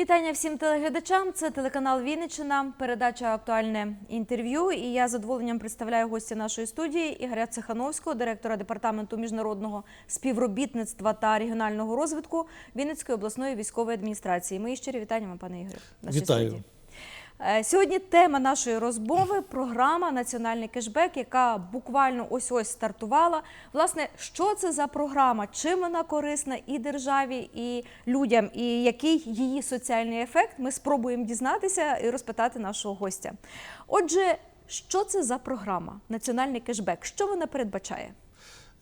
Вітання всім телеглядачам. Це телеканал Вінничина, передача актуальне інтерв'ю. І я з задоволенням представляю гостя нашої студії Ігоря Цехановського, директора департаменту міжнародного співробітництва та регіонального розвитку Вінницької обласної військової адміністрації. Мої щирі вітання вам, пане Ігорю. Вітаю. студії. Е, Сьогодні тема нашої розмови програма Національний кешбек, яка буквально ось ось стартувала. Власне, що це за програма? Чим вона корисна і державі, і людям, і який її соціальний ефект? Ми спробуємо дізнатися і розпитати нашого гостя. Отже, що це за програма Національний кешбек? Що вона передбачає?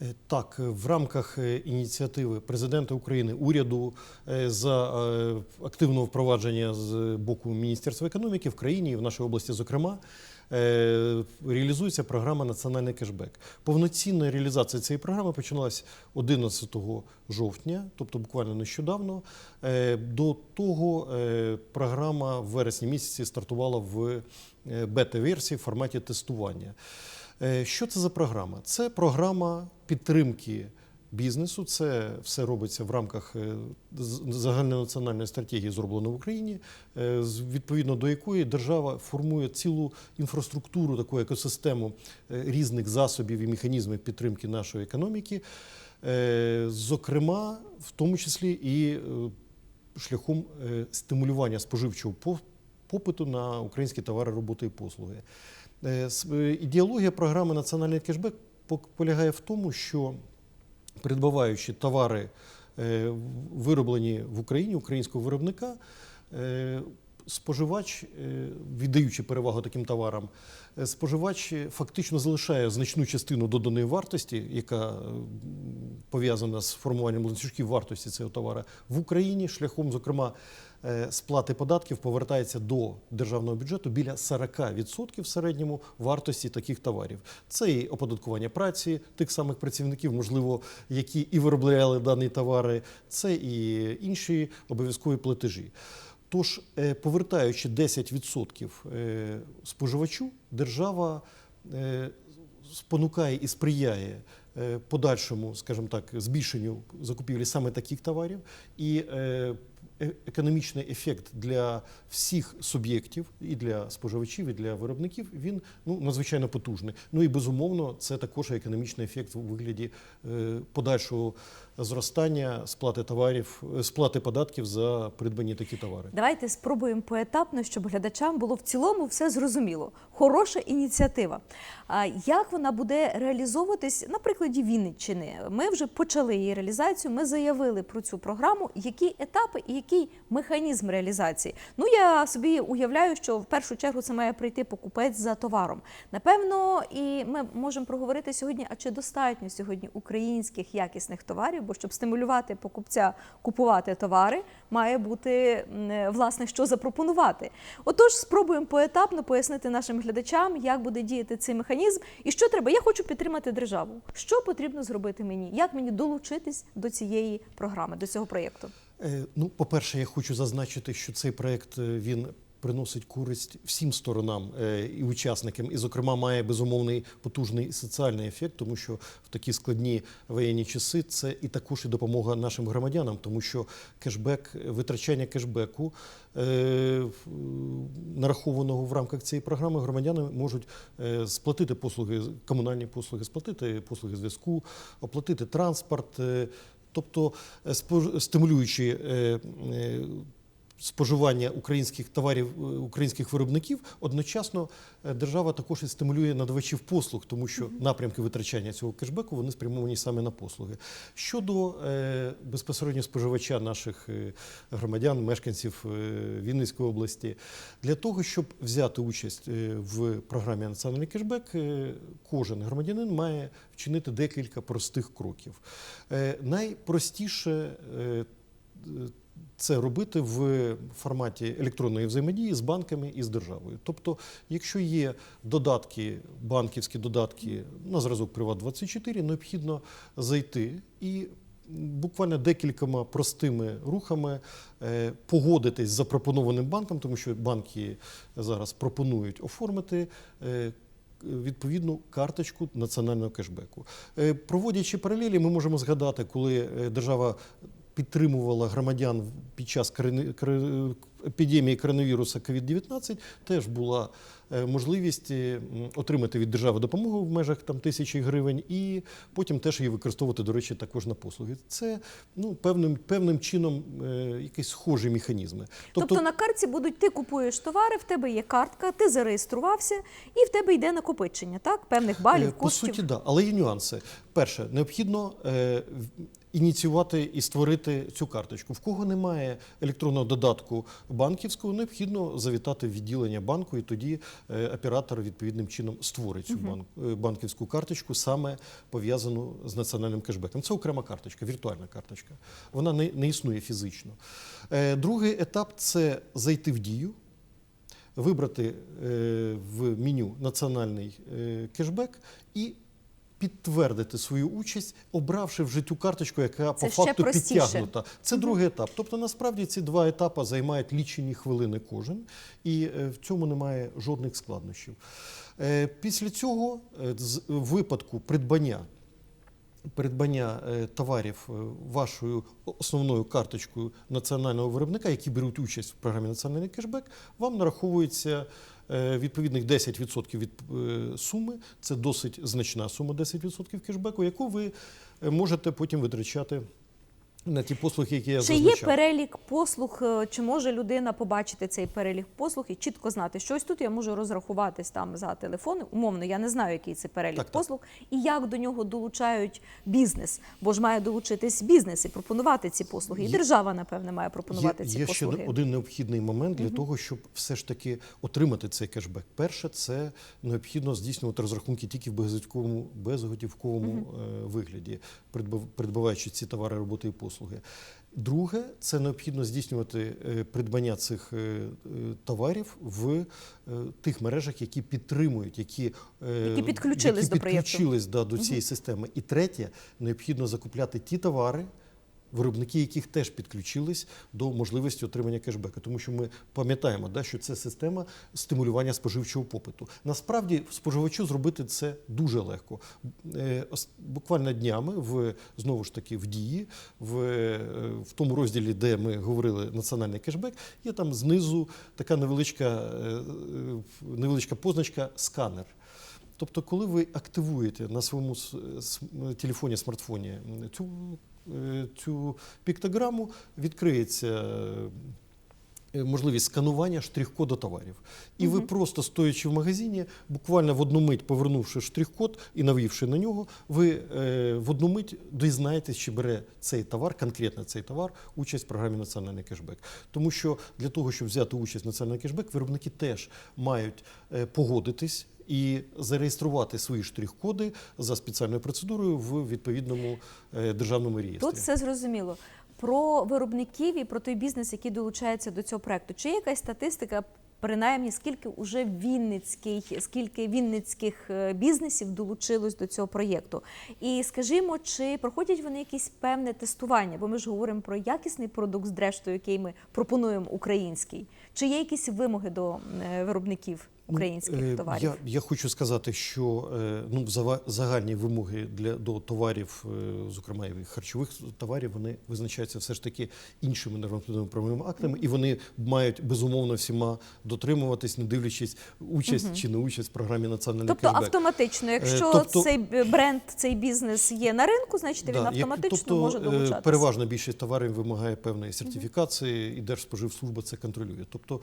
Е, Так, е, в рамках е, ініціативи президента України, уряду за активного впровадження з боку Міністерства економіки в країні і в нашій області, зокрема, реалізується програма Національний кешбек. Повноцінна реалізація цієї програми почалась 11 жовтня, тобто буквально нещодавно. До того програма в вересні місяці стартувала в бета-версії в форматі тестування. Е, Що це за програма? Це програма підтримки бізнесу. Це все робиться в рамках е, загальнонаціональної стратегії, зробленої в Україні, е, відповідно до якої держава формує цілу інфраструктуру, таку екосистему різних засобів і механізмів підтримки нашої економіки, зокрема, в тому числі і шляхом стимулювання споживчого попиту на українські товари, роботи і послуги. Е, е, Ідеологія програми Національний кешбек полягає в тому, що придбаваючи товари, е, вироблені в Україні, українського виробника, споживач, віддаючи перевагу таким товарам, споживач фактично залишає значну частину доданої вартості, яка пов'язана з формуванням ланцюжків вартості цього товара в Україні, шляхом, зокрема, сплати податків повертається до державного бюджету біля 40% в середньому вартості таких товарів. Це і оподаткування праці тих самих працівників, можливо, які і виробляли дані товари, це і інші обов'язкові платежі. Тож, е, повертаючи 10% е, споживачу, держава е, спонукає і сприяє е, подальшому, скажімо так, збільшенню закупівлі саме таких товарів, і е, е- економічний ефект для всіх суб'єктів, і для споживачів, і для виробників, він ну надзвичайно потужний. Ну і безумовно, це також економічний ефект у вигляді е, подальшого зростання сплати товарів, е, сплати податків за придбані такі товари. Давайте спробуємо поетапно, щоб глядачам було в цілому все зрозуміло. Хороша ініціатива. А як вона буде реалізовуватись на прикладі Вінниччини? Ми вже почали її реалізацію. Ми заявили про цю програму. Які етапи і який механізм реалізації? Ну я собі уявляю, що в першу чергу це має прийти покупець за товаром. Напевно, і ми можемо проговорити сьогодні, а чи достатньо сьогодні українських якісних товарів? Бо щоб стимулювати покупця купувати товари, має бути власне що запропонувати. Отож, спробуємо поетапно пояснити нашим глядачам, як буде діяти цей механізм і що треба. Я хочу підтримати державу. Що потрібно зробити мені? Як мені долучитись до цієї програми, до цього проєкту? Е, Ну, по-перше, я хочу зазначити, що цей проект е, він приносить користь всім сторонам е, і учасникам, і, зокрема, має безумовний потужний соціальний ефект, тому що в такі складні воєнні часи це і також і допомога нашим громадянам, тому що кешбек, витрачання кешбеку е, нарахованого в рамках цієї програми громадяни можуть е, сплатити послуги, комунальні послуги, сплатити послуги зв'язку, оплатити транспорт. Тобто стимулюючи споживання українських товарів е, українських виробників, одночасно е, держава також і стимулює надавачів послуг, тому що напрямки витрачання цього кешбеку вони спрямовані саме на послуги. Щодо е, безпосередньо споживача наших громадян, мешканців Вінницької області, для того, щоб взяти участь в програмі Національний кешбек, кожен громадянин має вчинити декілька простих кроків. Найпростіше це робити в форматі електронної взаємодії з банками і з державою. Тобто, якщо є додатки, банківські додатки на зразок Приват 24 необхідно зайти і буквально декількома простими рухами е, погодитись з запропонованим банком, тому що банки зараз пропонують оформити. е, Відповідну карточку національного кешбеку. Е, Проводячи паралелі, ми можемо згадати, коли держава підтримувала громадян під час епідемії коронавіруса COVID-19, теж була можливість е, отримати від держави допомогу в межах там тисячі гривень, і потім теж її використовувати, до речі, також на послуги. Це ну певним певним чином е, якісь схожі механізми. Тобто, на картці будуть ти купуєш товари, в тебе є картка, ти зареєструвався, і в тебе йде накопичення, так? Певних балів, Е, По коштів. суті, да, але є нюанси. Перше, необхідно е, ініціювати і створити цю карточку. В кого немає електронного додатку банківського, необхідно завітати в відділення банку, і тоді е, оператор відповідним чином створить цю банк, е, банківську карточку, саме пов'язану з національним кешбеком. Це окрема карточка, віртуальна карточка. Вона не, не існує фізично. Е, Другий етап це зайти в дію вибрати е, в меню національний е, кешбек і підтвердити свою участь, обравши вже ту карточку, яка Це по ще факту простіше. підтягнута. Це другий етап. Тобто, насправді ці два етапи займають лічені хвилини кожен, і е, в цьому немає жодних складнощів. Е, Після цього, е, з- випадку придбання придбання товарів вашою основною карточкою національного виробника, які беруть участь в програмі Національний кешбек, вам нараховується відповідних 10% від е, суми. Це досить значна сума 10% кешбеку, яку ви е, можете потім витрачати на ті послуги, які я Чи є перелік послуг, е, чи може людина побачити цей перелік послуг і чітко знати, що ось тут я можу розрахуватись там за телефон. Умовно, я не знаю, який це перелік Так, так. послуг, і як до нього долучають бізнес, бо ж має долучитись бізнес і пропонувати ці послуги. І Є- держава, напевне, має пропонувати є, ці є ще один необхідний момент для того, щоб все ж таки отримати цей кешбек. Перше, це необхідно здійснювати розрахунки тільки в безготівковому, безготівковому е, вигляді, придбаваючи ці товари, роботи і послуги. Друге, це необхідно здійснювати е, придбання цих е, е, товарів в тих мережах, які підтримують, які, Які підключились які до підключились, да, до цієї системи. І третє, необхідно закупляти ті товари, виробники яких теж підключились до можливості отримання кешбеку. Тому що ми пам'ятаємо, да, що це система стимулювання споживчого попиту. Насправді споживачу зробити це дуже легко. Е, Буквально днями в знову ж таки в дії, в, е, в тому розділі, де ми говорили національний кешбек, є там знизу така невеличка, е, невеличка позначка сканер. Тобто, коли ви активуєте на своєму телефоні, смартфоні цю, цю піктограму, відкриється е, можливість сканування штрих-коду товарів. І ви просто стоячи в магазині, буквально в одну мить повернувши штрих-код і навівши на нього, ви е, в одну мить дізнаєтесь, чи бере цей товар, конкретно цей товар, участь в програмі Національний кешбек. Тому що для того, щоб взяти участь в національний кешбек, виробники теж мають е, погодитись. І зареєструвати свої штрих-коди за спеціальною процедурою в відповідному е, державному реєстрі. Тут все зрозуміло. Про виробників і про той бізнес, який долучається до цього проекту. Чи є якась статистика, принаймні, скільки уже вінницьких, скільки вінницьких е, бізнесів долучилось до цього проєкту? І скажімо, чи проходять вони якесь певне тестування? Бо ми ж говоримо про якісний продукт, зрештою, який ми пропонуємо український. Чи є якісь вимоги до е, виробників українських Е, товарів? Я, я хочу сказати, що е, ну, загальні вимоги для, до товарів, е, зокрема і харчових товарів, вони визначаються все ж таки іншими нормативними правовими актами, і вони мають безумовно всіма дотримуватись, не дивлячись участь чи не участь в програмі національний Тобто кешбек. автоматично, якщо тобто- цей бренд, цей бізнес є на ринку, значить він Да, як- автоматично тобто, може долучатися. Переважна більшість товарів вимагає певної сертифікації, і Держспоживслужба це контролює. Тобто,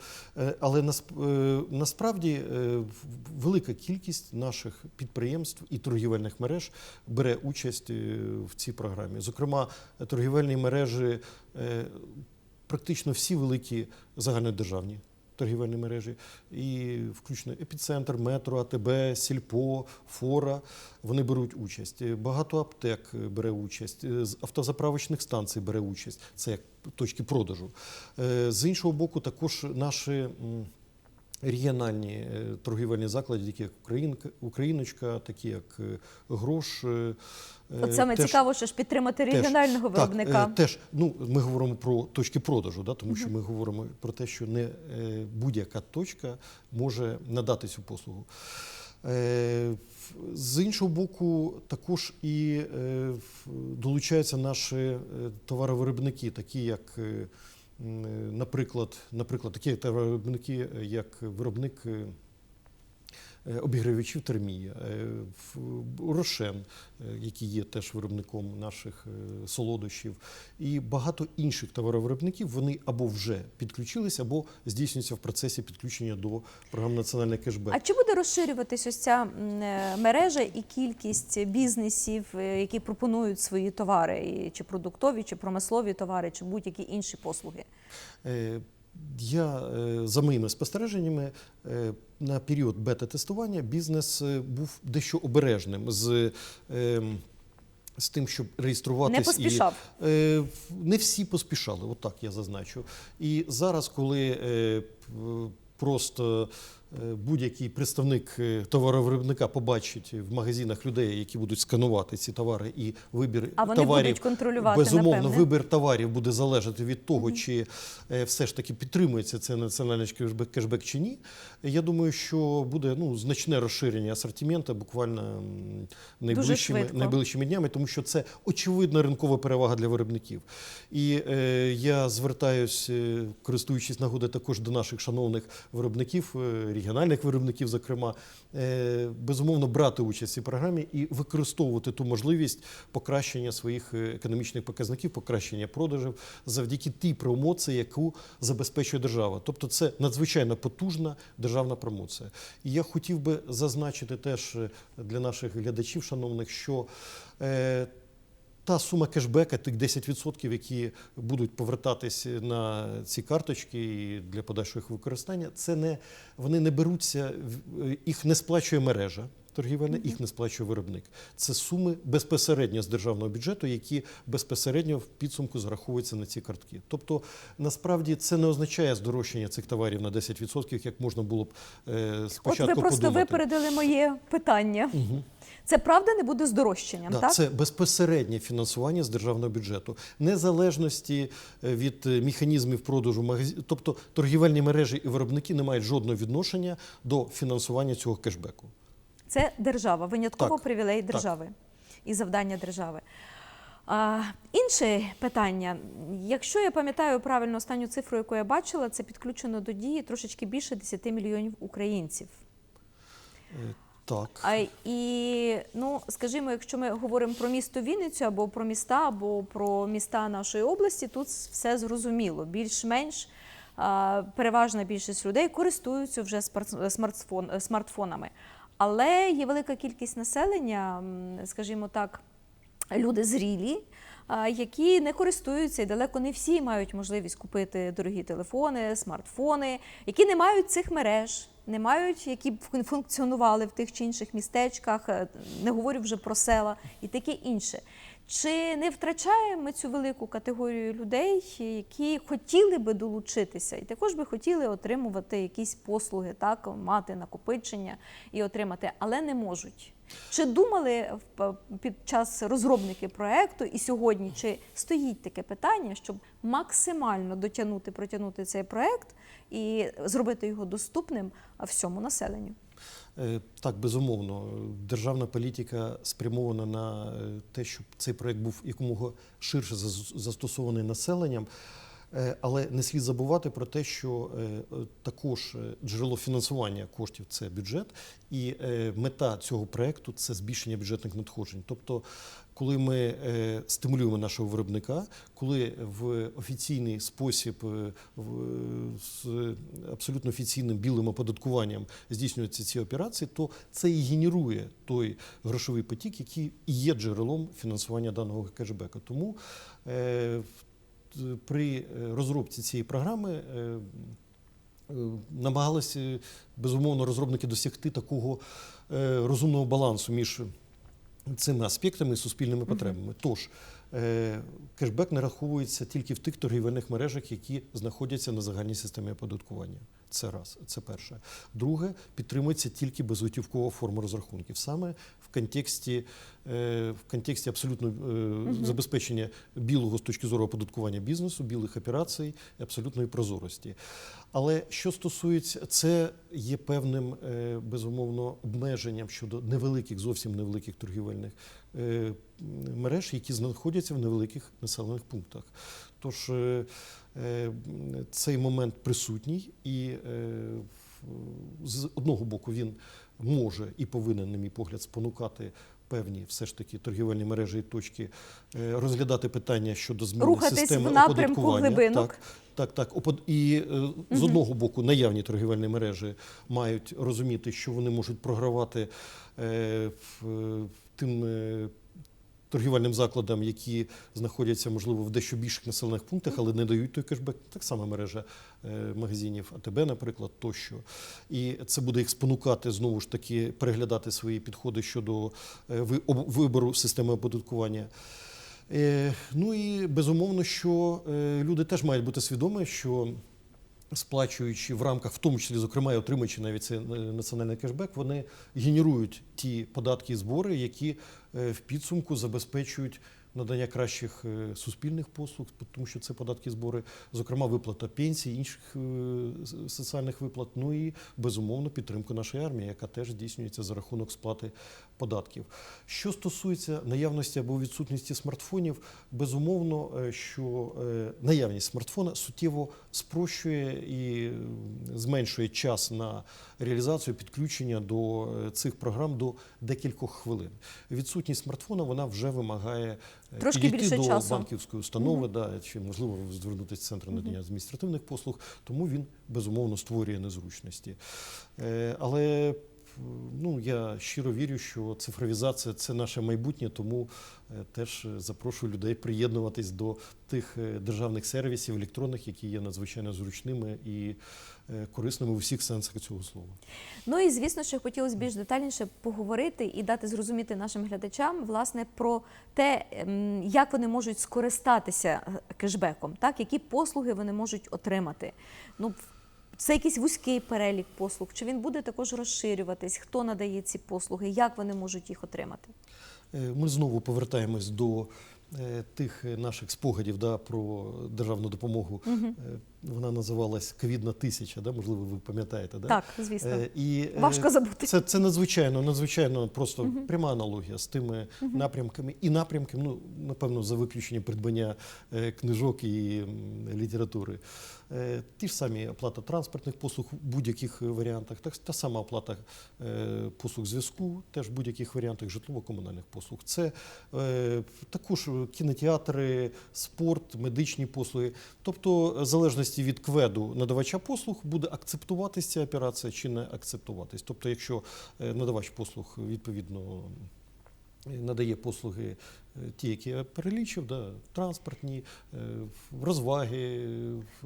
але насп- насправді е, велика кількість наших підприємств і торгівельних мереж бере участь е, в цій програмі. Зокрема, торгівельні мережі, е, практично всі великі загальнодержавні. Торгівельні мережі, і включно епіцентр, метро, АТБ, Сільпо, Фора. Вони беруть участь. Багато аптек бере участь, з автозаправочних станцій бере участь. Це як точки продажу. З іншого боку, також наші. Регіональні е, торгівельні заклади, такі як Українка, Україночка, такі як е, Грош. е, От саме теж- цікаво, що ж підтримати Теж, регіонального так, виробника. е, теж, ну, ми говоримо про точки продажу, да, тому що ми говоримо про те, що не будь-яка точка може надати цю послугу. З іншого боку, також і долучаються наші товаровиробники, такі як, наприклад, наприклад, такі товаровиробники, е, як виробник. Е, Обігрівачів термії, е, Рошен, е, який є теж виробником наших солодощів, і багато інших товаровиробників вони або вже підключилися, або здійснюються в процесі підключення до програми Національний кешбек. А чи буде розширюватись ось ця мережа і кількість бізнесів, які пропонують свої товари, чи продуктові, чи промислові товари, чи будь-які інші послуги? Я е, за моїми спостереженнями е, на період бета-тестування бізнес е, був дещо обережним з, ем, з тим, щоб реєструватись Не поспішав. І, не всі поспішали, отак я зазначу. І зараз, коли просто будь-який представник е, товаровиробника побачить в магазинах людей, які будуть сканувати ці товари, і вибір А вони товарів будуть контролювати, безумовно напевне. вибір товарів буде залежати від того, чи е, все ж таки підтримується це національний кешбек, кешбек чи ні. Я думаю, що буде ну, значне розширення асортименту буквально найближчими, найближчими днями, тому що це очевидна ринкова перевага для виробників. І е, я звертаюсь, е, користуючись нагодою, також до наших шановних виробників, е, регіональних виробників, зокрема, е, безумовно брати участь в цій програмі і використовувати ту можливість покращення своїх е, економічних показників, покращення продажів завдяки тій промоції, яку забезпечує держава. Тобто це надзвичайно потужна державна промоція. І я хотів би зазначити теж е, для наших глядачів, шановних, що та сума кешбека, тих 10%, які будуть повертатись на ці карточки для подальшого їх використання, це не вони не беруться, в- їх не сплачує мережа. Торгівельна їх не сплачує виробник. Це суми безпосередньо з державного бюджету, які безпосередньо в підсумку зараховуються на ці картки. Тобто, насправді це не означає здорожчання цих товарів на 10%, як можна було б е, От спочатку ви просто подумати. випередили моє питання. Це правда не буде здорожчанням, Да, так? Це безпосереднє фінансування з державного бюджету, незалежності е, від е, механізмів продажу магазинів. Тобто торгівельні мережі і виробники не мають жодного відношення до фінансування цього кешбеку. Це держава, винятково Так, привілей так. держави і завдання держави. А, інше питання. Якщо я пам'ятаю правильно останню цифру, яку я бачила, це підключено до дії трошечки більше 10 мільйонів українців. Е, Так. А, і, ну, скажімо, якщо ми говоримо про місто Вінницю або про міста, або про міста нашої області, тут все зрозуміло. Більш-менш переважна більшість людей користуються вже смартфон, смартфонами. Але є велика кількість населення, скажімо так, люди зрілі, які не користуються і далеко не всі мають можливість купити дорогі телефони, смартфони, які не мають цих мереж, не мають, які б фун- функціонували в тих чи інших містечках, е, не говорю вже про села і таке інше. Чи не втрачаємо ми цю велику категорію людей, які хотіли би долучитися, і також би хотіли отримувати якісь послуги, так мати накопичення і отримати, але не можуть. Чи думали під час розробники проекту і сьогодні, чи стоїть таке питання, щоб максимально дотягнути, протягнути цей проект і зробити його доступним всьому населенню? Е, Так, безумовно, державна політика спрямована на е, те, щоб цей проект був якомога ширше застосований населенням. Е, Але не слід забувати про те, що е, також е, джерело фінансування коштів це бюджет, і мета цього проекту це збільшення бюджетних надходжень. Тобто, коли ми стимулюємо нашого виробника, коли в офіційний спосіб, з абсолютно офіційним білим оподаткуванням здійснюються ці операції, то це і генерує той грошовий потік, який і є джерелом фінансування даного кешбеку. Тому при е, розробці цієї програми е, е, намагалися безумовно розробники досягти такого розумного балансу між цими аспектами і суспільними потребами. Тож кешбек нараховується тільки в тих торгівельних мережах, які знаходяться на загальній системі оподаткування. Це раз, це перше. Друге, підтримується тільки безготівкова форма розрахунків, саме контексті, е, в контексті абсолютно е, забезпечення білого з точки зору оподаткування бізнесу, білих операцій і абсолютної прозорості. Але що стосується, це є певним е, безумовно обмеженням щодо невеликих, зовсім невеликих торгівельних мереж, які знаходяться в невеликих населених пунктах. Тож цей момент присутній, і з одного боку він може і повинен, на мій погляд, спонукати. Певні все ж таки торгівельні мережі і точки е, розглядати питання щодо зміни Рухатись системи в напрямку оподаткування. глибинок. Так, так, так. І е, з одного боку наявні торгівельні мережі мають розуміти, що вони можуть програвати е, в- тим торгівельним закладам, які знаходяться, можливо, в дещо більших населених пунктах, але не дають той кешбек. Так само мережа е, магазинів АТБ, наприклад, тощо. І це буде їх спонукати знову ж таки переглядати свої підходи щодо е, вибору системи оподаткування. Е, Ну і безумовно, що люди теж мають бути свідомі, що сплачуючи в рамках, в тому числі, зокрема, і отримуючи навіть цей національний кешбек, вони генерують ті податки і збори, які в підсумку забезпечують надання кращих е, суспільних послуг, тому що це податки збори, зокрема, виплата пенсій, інших е, соціальних виплат, ну і безумовно підтримку нашої армії, яка теж здійснюється за рахунок сплати податків. Що стосується наявності або відсутності смартфонів, безумовно, е, що наявність смартфона суттєво спрощує і зменшує час на реалізацію підключення до цих програм до декількох хвилин. Відсутність смартфона вона вже вимагає Трошки підійти більше до часу. банківської установи, да, чи можливо звернутися в центр надання адміністративних послуг, тому він безумовно створює незручності. Е, Але ну, я щиро вірю, що цифровізація це наше майбутнє, тому е, теж е, запрошую людей приєднуватись до тих е, державних сервісів електронних, які є надзвичайно зручними і корисними у всіх сенсах цього слова. Ну і звісно, що хотілося більш детальніше поговорити і дати зрозуміти нашим глядачам власне про те, ем, як вони можуть скористатися кешбеком, так які послуги вони можуть отримати. Ну це якийсь вузький перелік послуг, чи він буде також розширюватись, хто надає ці послуги, як вони можуть їх отримати? Е, Ми знову повертаємось до е, тих е, наших спогадів да, про державну допомогу. Е, Вона називалась Ковідна тисяча, да, можливо, ви пам'ятаєте. Да? Так, звісно, Е, І, е, важко забути. Це, це надзвичайно, надзвичайно просто пряма аналогія з тими напрямками. І напрямками, ну, напевно, за виключенням придбання е, книжок і літератури. Е, Ті ж самі оплата транспортних послуг в будь-яких е, варіантах, так, та сама оплата е, послуг зв'язку, теж в будь-яких варіантах житлово-комунальних послуг. Це е, також кінотеатри, спорт, медичні послуги. Тобто, в залежності від кведу надавача послуг буде акцептуватися ця операція чи не акцептуватись. Тобто, якщо е, надавач послуг відповідно е, надає послуги ті, які я перелічив, да, транспортні, е, розваги.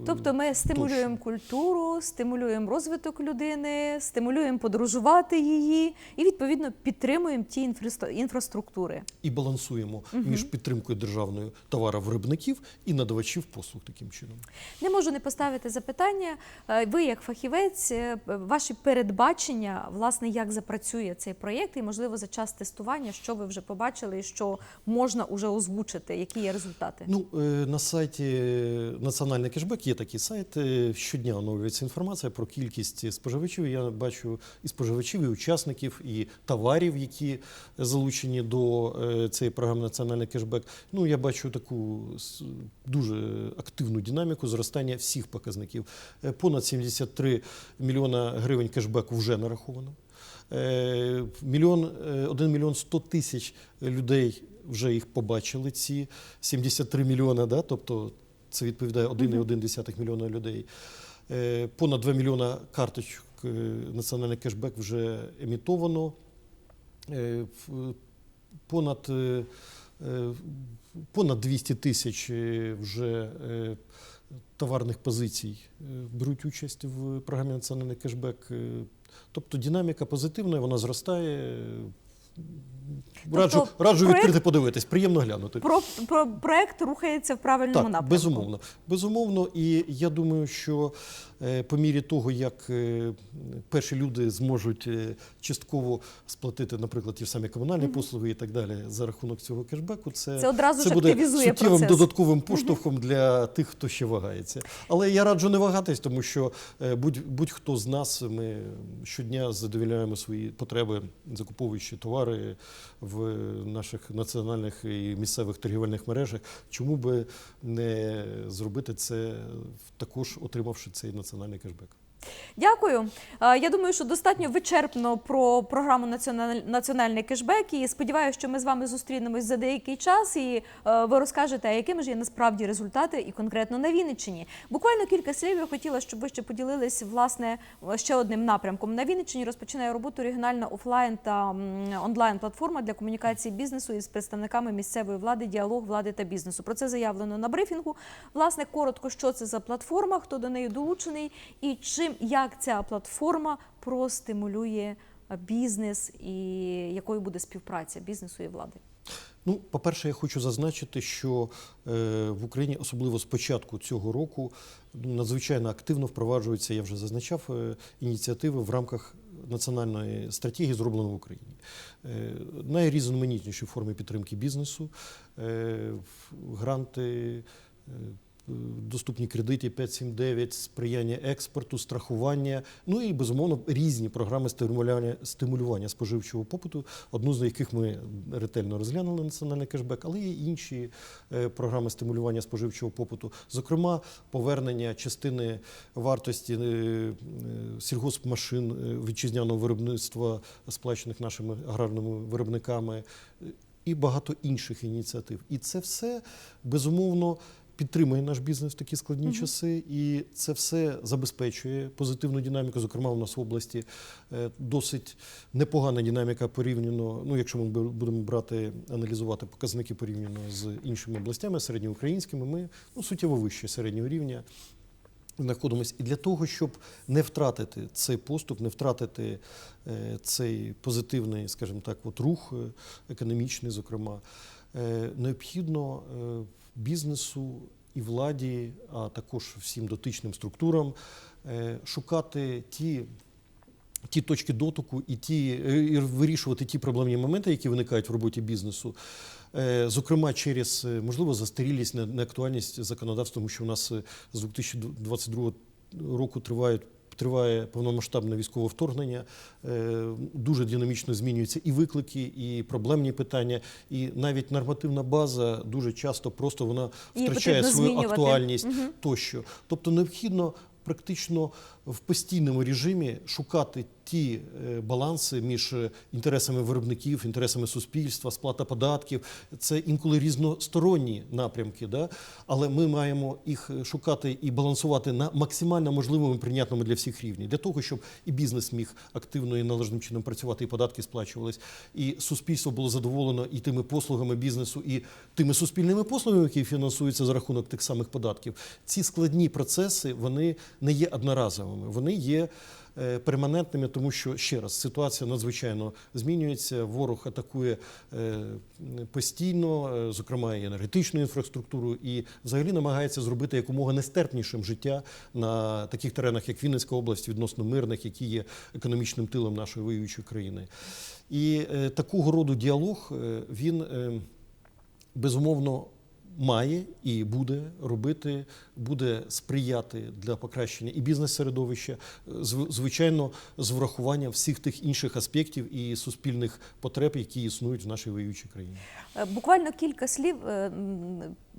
Тобто ми стимулюємо культуру, стимулюємо розвиток людини, стимулюємо подорожувати її і відповідно підтримуємо ті інфраструктури. і балансуємо між підтримкою державної товаровиробників і надавачів послуг таким чином. Не можу не поставити запитання. Е, Ви, як фахівець, е, ваші передбачення, власне, як запрацює цей проєкт, і можливо за час тестування, що ви вже побачили, і що можна уже озвучити, які є результати. Ну, е, на сайті Національний кешбек є такий сайт. е, Щодня оновлюється інформація про кількість споживачів. Я бачу і споживачів, і учасників, і товарів, які залучені до е, цієї програми Національний кешбек. Ну, я бачу таку дуже активну динаміку зростання всіх показників. Е, Понад 73 мільйона гривень кешбеку вже нараховано. Е, Мільйон, е, 1 мільйон 100 тисяч людей вже їх побачили, ці 73 мільйона, да? тобто це відповідає 1,1 мільйона людей. Е, Понад 2 мільйона карточок е, національний кешбек вже емітовано. Е, Понад, понад 200 тисяч вже товарних позицій беруть участь в програмі Національний кешбек. Тобто динаміка позитивна, вона зростає. Раджу, раджу проект- відкрити подивитись, приємно глянути. Про, про проект рухається в правильному Так, напрямку. безумовно. Безумовно, і я думаю, що е, по мірі того, як е, перші люди зможуть е, частково сплатити, наприклад, ті ж самі комунальні послуги і так далі за рахунок цього кешбеку, це, Це одразу ж буде суттєвим процес. додатковим поштовхом для тих, хто ще вагається. Але я раджу не вагатись, тому що е, будь, будь-хто з нас ми щодня задовільняємо свої потреби, закуповуючи товари в наших національних і місцевих торгівельних мережах. Чому би не зробити це також отримавши цей національний кешбек? Дякую. Е, Я думаю, що достатньо вичерпно про програму Національний кешбек. І сподіваюся, що ми з вами зустрінемось за деякий час, і е, ви розкажете, якими ж є насправді результати, і конкретно на Вінниччині. Буквально кілька слів я хотіла, щоб ви ще поділились власне ще одним напрямком. На Вінниччині розпочинає роботу регіональна офлайн та онлайн платформа для комунікації бізнесу із представниками місцевої влади, діалог влади та бізнесу. Про це заявлено на брифінгу. Власне, коротко, що це за платформа, хто до неї долучений, і чим як ця платформа простимулює е, бізнес і якою буде співпраця бізнесу і влади. Ну, по-перше, я хочу зазначити, що е, в Україні, особливо з початку цього року, надзвичайно активно впроваджуються, я вже зазначав, е, ініціативи в рамках національної стратегії, зроблено в Україні. Найрізноманітніші форми підтримки бізнесу, гранти. Е, Доступні кредити 579, сприяння експорту, страхування, ну і безумовно різні програми стимулювання, стимулювання споживчого попиту. Одну з яких ми ретельно розглянули національний кешбек, але є інші е, програми стимулювання споживчого попиту. Зокрема, повернення частини вартості е, сільгоспмашин вітчизняного виробництва, сплачених нашими аграрними виробниками, і багато інших ініціатив. І це все безумовно підтримує наш бізнес в такі складні часи, і це все забезпечує позитивну динаміку. Зокрема, у нас в області е, досить непогана динаміка порівняно. Ну, якщо ми будемо брати, аналізувати показники порівняно з іншими областями середньоукраїнськими, ми ну, суттєво вище середнього рівня. Знаходимось і для того, щоб не втратити цей поступ, не втратити е, цей позитивний, скажімо так, от рух е, економічний, зокрема, е, необхідно е, бізнесу і владі, а також всім дотичним структурам е, шукати ті. Ті точки дотику і ті е, і вирішувати ті проблемні моменти, які виникають в роботі бізнесу, Е, зокрема через можливо застарілість, не- неактуальність законодавства, тому що у нас з 2022 року тривають. Триває повномасштабне військове вторгнення, е, дуже динамічно змінюються і виклики, і проблемні питання, і навіть нормативна база дуже часто просто вона втрачає свою змінювати. актуальність тощо. Тобто необхідно практично в постійному режимі шукати ті е, баланси між е, інтересами виробників, інтересами суспільства, сплата податків. Це інколи різносторонні напрямки, да? але ми маємо їх е, шукати і балансувати на максимально можливому і прийнятному для всіх рівні, для того, щоб і бізнес міг активно і належним чином працювати, і податки сплачувались, і суспільство було задоволено і тими послугами бізнесу, і тими суспільними послугами, які фінансуються за рахунок тих самих податків. Ці складні процеси вони не є одноразовими, вони є. Е, Перманентними, тому що ще раз ситуація надзвичайно змінюється. Ворог атакує е, постійно, е, зокрема і енергетичну інфраструктуру, і взагалі намагається зробити якомога нестерпнішим життя на таких теренах, як Вінницька область, відносно мирних, які є економічним тилом нашої воюючої країни. І такого роду діалог він безумовно має і буде робити, буде сприяти для покращення і бізнес-середовища, е, звичайно, з врахуванням всіх тих інших аспектів і суспільних потреб, які існують в нашій воюючій країні. Е, Буквально кілька слів, е,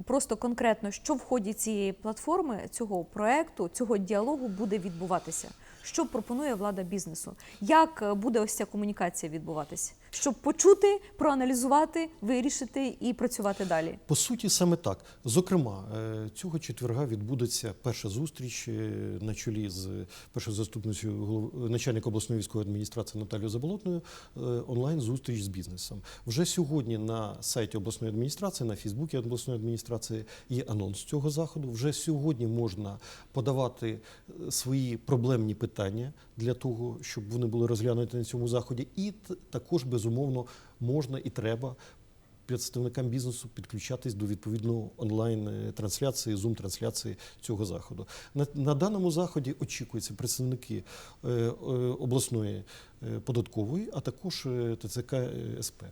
просто конкретно, що в ході цієї платформи, цього проекту, цього діалогу буде відбуватися. Що пропонує влада бізнесу? Як буде ось ця комунікація відбуватися? Щоб почути, проаналізувати, вирішити і працювати далі. По суті, саме так. Зокрема, е, цього четверга відбудеться перша зустріч е, на чолі з першою заступницею начальника обласної військової адміністрації Наталією Заболотною. е, Онлайн-зустріч з бізнесом. Вже сьогодні на сайті обласної адміністрації, на Фейсбуці обласної адміністрації є анонс цього заходу. Вже сьогодні можна подавати свої проблемні питання для того, щоб вони були розглянуті на цьому заході. І також безумовно можна і треба представникам бізнесу підключатись до відповідної онлайн-трансляції, зум-трансляції цього заходу. На, на даному заході очікуються представники е, е, обласної е, податкової, а також е, ТЦК е, СП.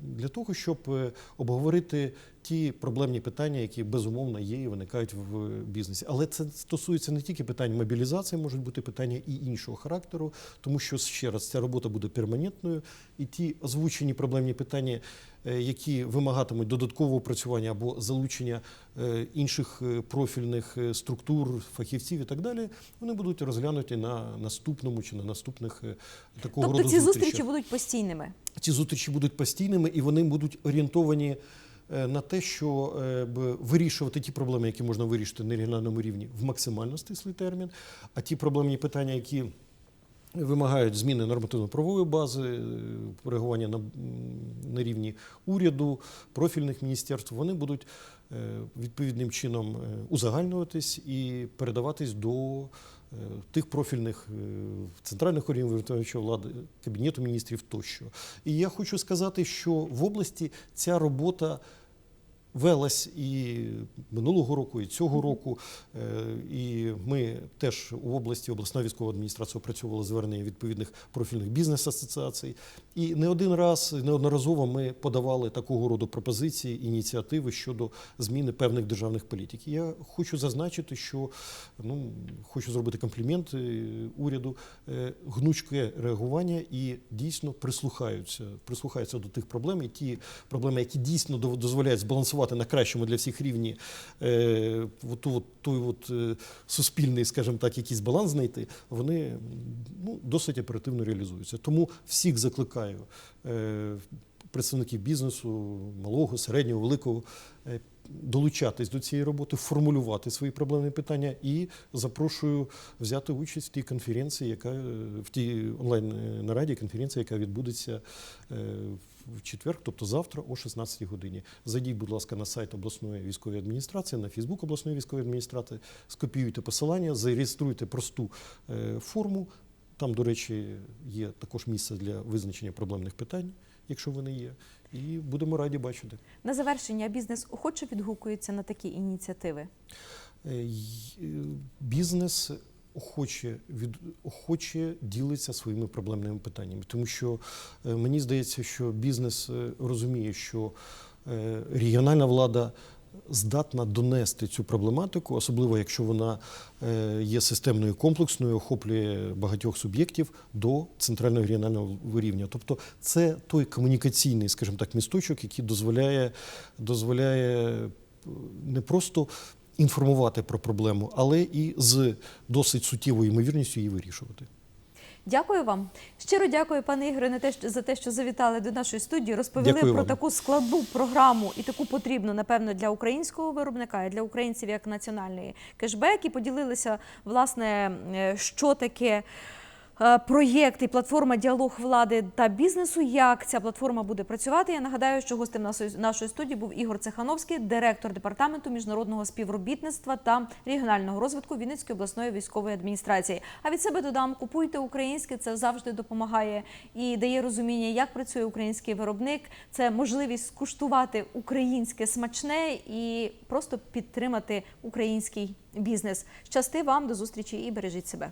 Для того, щоб е, обговорити ті проблемні питання, які безумовно є і виникають в бізнесі. Але це стосується не тільки питань мобілізації, можуть бути питання і іншого характеру, тому що ще раз ця робота буде перманентною, і ті озвучені проблемні питання, е, які вимагатимуть додаткового опрацювання або залучення е, інших е, профільних е, структур, фахівців і так далі, вони будуть розглянуті на наступному чи на наступних е, такого Тобто роду ці зустрічах. зустрічі будуть постійними. Ці зустрічі будуть постійними і вони будуть орієнтовані е, на те, що е, вирішувати ті проблеми, які можна вирішити на регіональному рівні в максимально стислий термін, а ті проблемні питання, які вимагають зміни нормативно-правової бази, е, реагування на, на рівні уряду, профільних міністерств, вони будуть е, відповідним чином е, узагальнюватись і передаватись до е, тих профільних е, центральних органів виконавчої влади, кабінету міністрів тощо. І я хочу сказати, що в області ця робота. Велась і минулого року, і цього року. Е, І ми теж у області обласна військова адміністрація опрацьовувала звернення відповідних профільних бізнес-асоціацій. І не один раз, неодноразово ми подавали такого роду пропозиції, ініціативи щодо зміни певних державних політик. І Я хочу зазначити, що ну хочу зробити комплімент е, уряду, е, гнучке реагування і дійсно прислухаються, прислухаються до тих проблем, і ті проблеми, які дійсно дозволяють збалансувати на кращому для всіх рівні е, от, той от, е, суспільний, скажімо так, якийсь баланс знайти, вони ну, досить оперативно реалізуються. Тому всіх закликаю е, представників бізнесу, малого, середнього, великого. е, Долучатись до цієї роботи, формулювати свої проблемні питання і запрошую взяти участь в тій конференції, яка е, в тій онлайн е, нараді, конференції, яка відбудеться е, в четвер, тобто завтра о 16 годині. Зайдіть, будь ласка, на сайт обласної військової адміністрації, на Фейсбук обласної військової адміністрації, скопіюйте посилання, зареєструйте просту е, форму. Там, до речі, є також місце для визначення проблемних питань, якщо вони є. І будемо раді бачити. На завершення бізнес охоче відгукується на такі ініціативи. Е, е, Бізнес охоче, від, охоче ділиться своїми проблемними питаннями, тому що е, мені здається, що бізнес е, розуміє, що е, регіональна влада здатна донести цю проблематику, особливо якщо вона є системною комплексною, охоплює багатьох суб'єктів до центрального регіонального рівня. Тобто це той комунікаційний, скажімо так, місточок, який дозволяє, дозволяє не просто інформувати про проблему, але і з досить суттєвою ймовірністю її вирішувати. Дякую вам. Щиро дякую, пане Ігоре, за те, що завітали до нашої студії, розповіли Дякую про вам. таку складну програму і таку потрібну, напевно, для українського виробника і для українців як національний кешбек. І поділилися, власне, е, що таке. Е, Проєкт і платформа діалог влади та бізнесу. Як ця платформа буде працювати? Я нагадаю, що гостем нашої, нашої студії був Ігор Цехановський, директор департаменту міжнародного співробітництва та регіонального розвитку Вінницької обласної військової адміністрації. А від себе додам: купуйте українське, це завжди допомагає і дає розуміння, як працює український виробник. Це можливість скуштувати українське смачне і просто підтримати український бізнес. Щасти вам до зустрічі і бережіть себе.